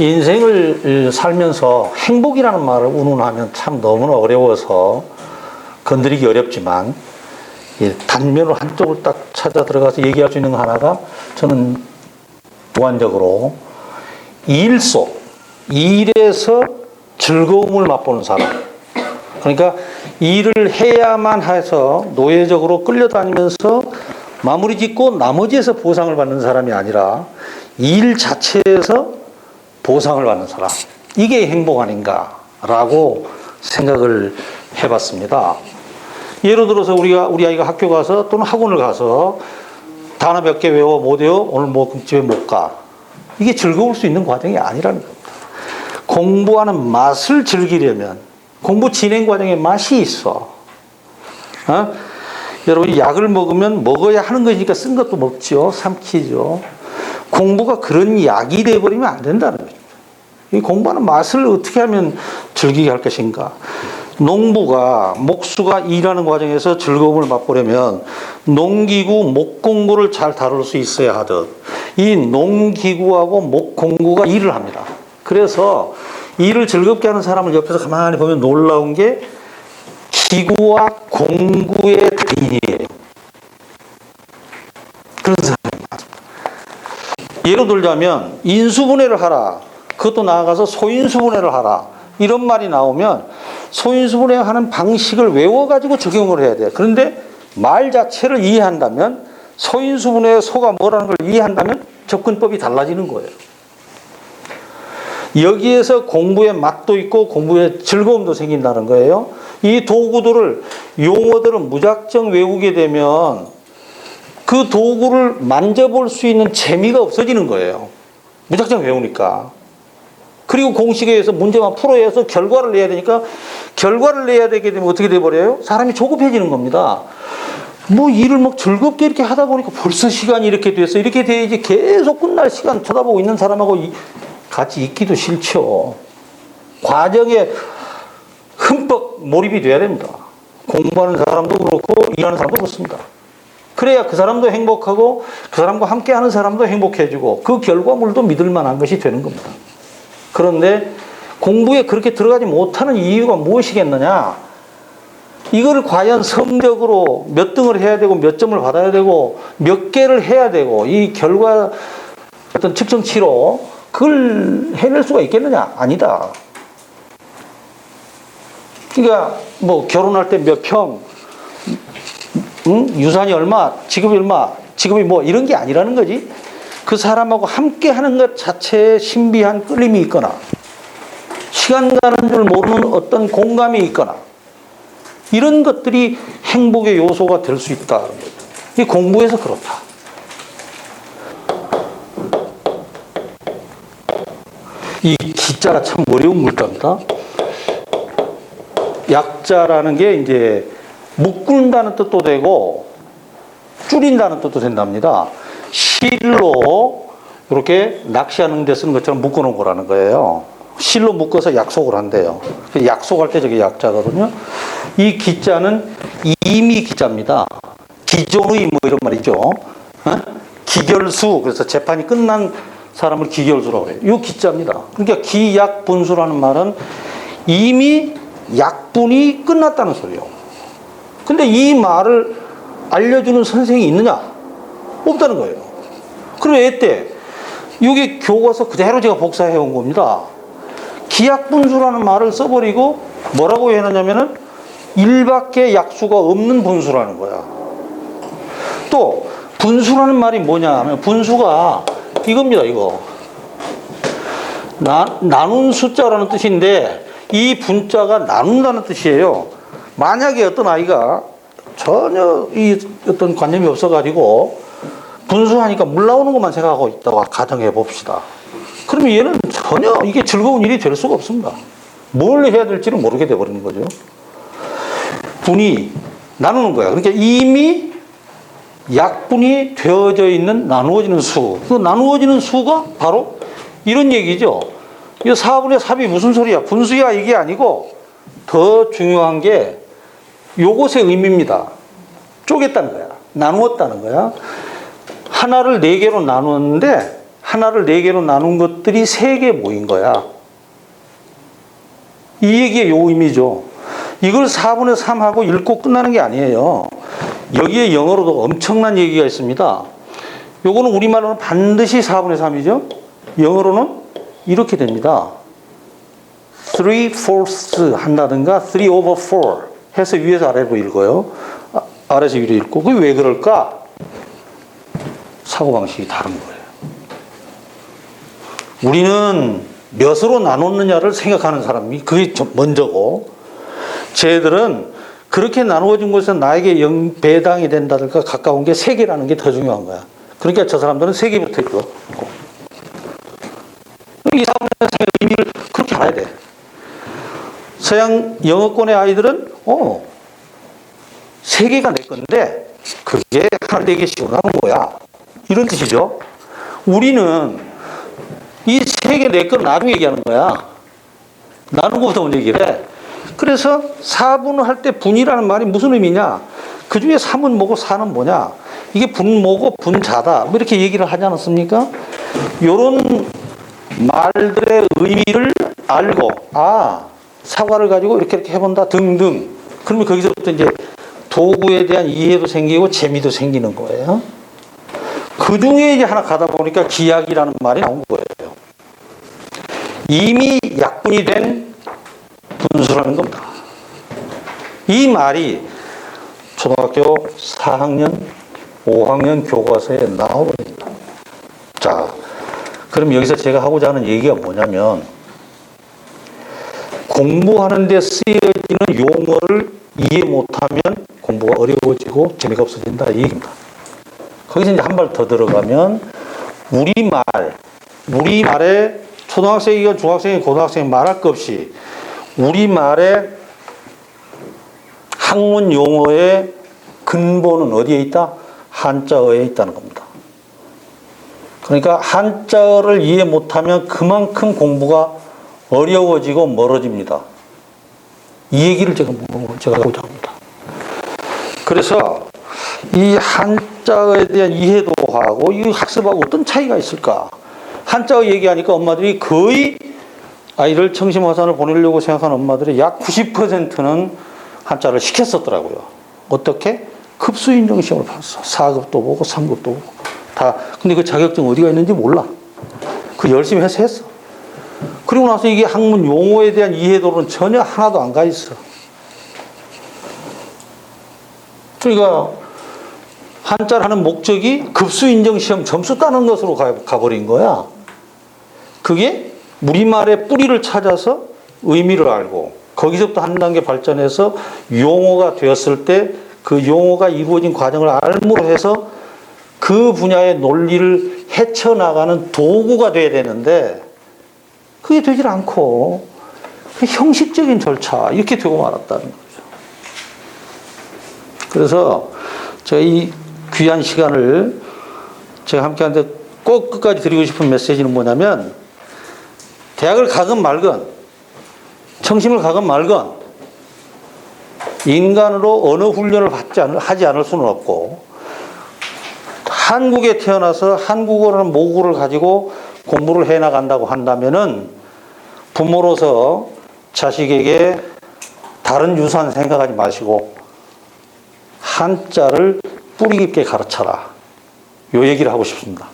인생을 살면서 행복이라는 말을 운운하면 참 너무나 어려워서 건드리기 어렵지만 이 단면으로 한쪽을 딱 찾아 들어가서 얘기할 수 있는 거 하나가 저는 주관적으로 일 속, 일에서 즐거움을 맛보는 사람. 그러니까 일을 해야만 해서 노예적으로 끌려다니면서 마무리 짓고 나머지에서 보상을 받는 사람이 아니라 일 자체에서 보상을 받는 사람. 이게 행복 아닌가라고 생각을 해봤습니다. 예를 들어서 우리가 우리 아이가 학교 가서 또는 학원을 가서 단어 몇 개 외워 못 외워 오늘 뭐 집에 못 가. 이게 즐거울 수 있는 과정이 아니라는 겁니다. 공부하는 맛을 즐기려면 공부 진행 과정에 맛이 있어. 어? 여러분이 약을 먹으면 먹어야 하는 것이니까 쓴 것도 먹죠. 삼키죠. 공부가 그런 약이 돼 버리면 안 된다는 거죠. 이 공부하는 맛을 어떻게 하면 즐기게 할 것인가. 농부가 목수가 일하는 과정에서 즐거움을 맛보려면 농기구 목공구를 잘 다룰 수 있어야 하듯 이 농기구하고 목공구가 일을 합니다. 그래서 일을 즐겁게 하는 사람을 옆에서 가만히 보면 놀라운 게 기구와 공구의 대인이에요. 그런 사람이 많습니다. 예로 들자면 인수분해를 하라. 그것도 나아가서 소인수분해를 하라. 이런 말이 나오면 소인수분해 하는 방식을 외워가지고 적용을 해야 돼요. 그런데 말 자체를 이해한다면 소인수분해의 소가 뭐라는 걸 이해한다면 접근법이 달라지는 거예요. 여기에서 공부의 맛도 있고 공부의 즐거움도 생긴다는 거예요. 이 도구들을 용어들을 무작정 외우게 되면 그 도구를 만져볼 수 있는 재미가 없어지는 거예요. 무작정 외우니까. 그리고 공식에 의해서 문제만 풀어야 해서 결과를 내야 되니까 결과를 내야 되게 되면 어떻게 돼버려요? 사람이 조급해지는 겁니다. 뭐 일을 막 즐겁게 이렇게 하다 보니까 벌써 시간이 이렇게 됐어. 이렇게 돼야지 계속 끝날 시간 쳐다보고 있는 사람하고 이- 같이 있기도 싫죠. 과정에 흠뻑 몰입이 돼야 됩니다. 공부하는 사람도 그렇고 일하는 사람도 그렇습니다. 그래야 그 사람도 행복하고 그 사람과 함께 하는 사람도 행복해지고 그 결과물도 믿을 만한 것이 되는 겁니다. 그런데 공부에 그렇게 들어가지 못하는 이유가 무엇이겠느냐? 이거를 과연 성적으로 몇 등을 해야 되고 몇 점을 받아야 되고 몇 개를 해야 되고 이 결과 어떤 측정치로 그걸 해낼 수가 있겠느냐? 아니다. 그러니까 뭐 결혼할 때 몇 평, 응? 유산이 얼마, 지급이 얼마, 지급이 뭐 이런 게 아니라는 거지. 그 사람하고 함께 하는 것 자체에 신비한 끌림이 있거나 시간 가는 줄 모르는 어떤 공감이 있거나 이런 것들이 행복의 요소가 될 수 있다. 이 공부에서 그렇다. 이 기자가 참 어려운 물자입니다. 약자라는 게 이제 묶는다는 뜻도 되고 줄인다는 뜻도 된답니다. 실로 이렇게 낚시하는 데 쓰는 것처럼 묶어 놓은 거라는 거예요. 실로 묶어서 약속을 한대요. 그 약속할 때 저게 약자거든요. 이 기자는 이미 기자입니다. 기존의 뭐 이런 말이죠. 어? 기결수 그래서 재판이 끝난 사람을 기결수라고 해요. 이 기자입니다. 그러니까 기약 분수라는 말은 이미 약분이 끝났다는 소리예요. 근데 이 말을 알려주는 선생이 있느냐? 없다는 거예요. 그럼 왜 때? 이게 교과서 그대로 제가 복사해 온 겁니다. 기약분수라는 말을 써버리고 뭐라고 해놨냐면은 일밖에 약수가 없는 분수라는 거야. 또 분수라는 말이 뭐냐 하면 분수가 이겁니다, 이거. 나, 나눈 숫자라는 뜻인데 이 분자가 나눈다는 뜻이에요. 만약에 어떤 아이가 전혀 이 어떤 관념이 없어가지고 분수하니까 물 나오는 것만 생각하고 있다고 가정해 봅시다. 그러면 얘는 전혀 이게 즐거운 일이 될 수가 없습니다. 뭘 해야 될지를 모르게 돼버리는 거죠. 분이 나누는 거야. 그러니까 이미 약분이 되어져 있는 나누어지는 수. 그 나누어지는 수가 바로 이런 얘기죠. 이 4분의 3이 무슨 소리야? 분수야 이게 아니고 더 중요한 게 요것의 의미입니다. 쪼갰다는 거야. 나누었다는 거야. 하나를 네 개로 나누었는데 하나를 네 개로 나눈 것들이 세 개 모인 거야. 이 얘기의 요 의미죠. 이걸 4분의 3하고 읽고 끝나는 게 아니에요. 여기에 영어로도 엄청난 얘기가 있습니다. 요거는 우리말로는 반드시 4분의 3이죠. 영어로는 이렇게 됩니다. 3 fourths 한다든가 3 over 4 해서 위에서 아래로 읽어요. 아, 아래에서 위로 읽고. 그게 왜 그럴까? 사고방식이 다른 거예요. 우리는 몇으로 나눴느냐를 생각하는 사람이 그게 좀 먼저고, 쟤들은 그렇게 나누어진 것에서 나에게 영, 배당이 된다든가 가까운 게세 개라는 게 더 중요한 거야. 그러니까 저 사람들은 세 개부터 읽고. 이 사람의 의미를 그렇게 알아야 돼. 서양 영어권의 아이들은, 어, 세 개가 내 건데, 그게 하나 네 개씩 나는 거야. 이런 뜻이죠. 우리는 이세개내건 나중에 얘기하는 거야. 나누는 것부터 먼저 얘기를 해. 그래서 4분을 할 때 분이라는 말이 무슨 의미냐? 그 중에 3은 뭐고 4는 뭐냐? 이게 분모고 분자다. 뭐 이렇게 얘기를 하지 않았습니까? 요런 말들의 의미를 알고, 아, 사과를 가지고 이렇게 이렇게 해본다 등등. 그러면 거기서부터 이제 도구에 대한 이해도 생기고 재미도 생기는 거예요. 그 중에 이제 하나 가다 보니까 기약이라는 말이 나온 거예요. 이미 약분이 된 분수라는 겁니다. 이 말이 초등학교 4학년, 5학년 교과서에 나와버립니다. 자, 그럼 여기서 제가 하고자 하는 얘기가 뭐냐면, 공부하는 데 쓰여지는 용어를 이해 못하면 공부가 어려워지고 재미가 없어진다. 이 얘기입니다. 거기서 이제 한 발 더 들어가면, 우리말, 우리말에 초등학생이건 중학생이건 고등학생이 말할 것 없이 우리말의 학문 용어의 근본은 어디에 있다? 한자어에 있다는 겁니다. 그러니까 한자어를 이해 못하면 그만큼 공부가 어려워지고 멀어집니다. 이 얘기를 제가 뭐- 제가 하고자 합니다. 그래서 이 한 자어에 대한 이해도 하고 이 학습하고 어떤 차이가 있을까? 한자어 얘기하니까 엄마들이 거의 아이를 청심화산을 보내려고 생각하는 엄마들의 약 90%는 한자를 시켰었더라고요. 어떻게? 급수 인정 시험을 봤어. 4급도 보고 3급도 보고 다. 근데 그 자격증 어디가 있는지 몰라. 그 열심히 해서 했어. 그리고 나서 이게 학문 용어에 대한 이해도는 전혀 하나도 안 가 있어. 그러니까 한자를 하는 목적이 급수 인정 시험 점수 따는 것으로 가, 가버린 거야. 그게 우리말의 뿌리를 찾아서 의미를 알고 거기서부터 한 단계 발전해서 용어가 되었을 때 그 용어가 이루어진 과정을 알므로 해서 그 분야의 논리를 헤쳐나가는 도구가 돼야 되는데 그게 되질 않고 그 형식적인 절차 이렇게 되고 말았다는 거죠. 그래서 제가 이 귀한 시간을 제가 함께 하는데 꼭 끝까지 드리고 싶은 메시지는 뭐냐면 대학을 가건 말건 청심을 가건 말건 인간으로 언어 훈련을 받지 않을, 하지 않을 수는 없고 한국에 태어나서 한국어라는 모국어를 가지고 공부를 해 나간다고 한다면은 부모로서 자식에게 다른 유산 생각하지 마시고 한자를 뿌리 깊게 가르쳐라. 요 얘기를 하고 싶습니다.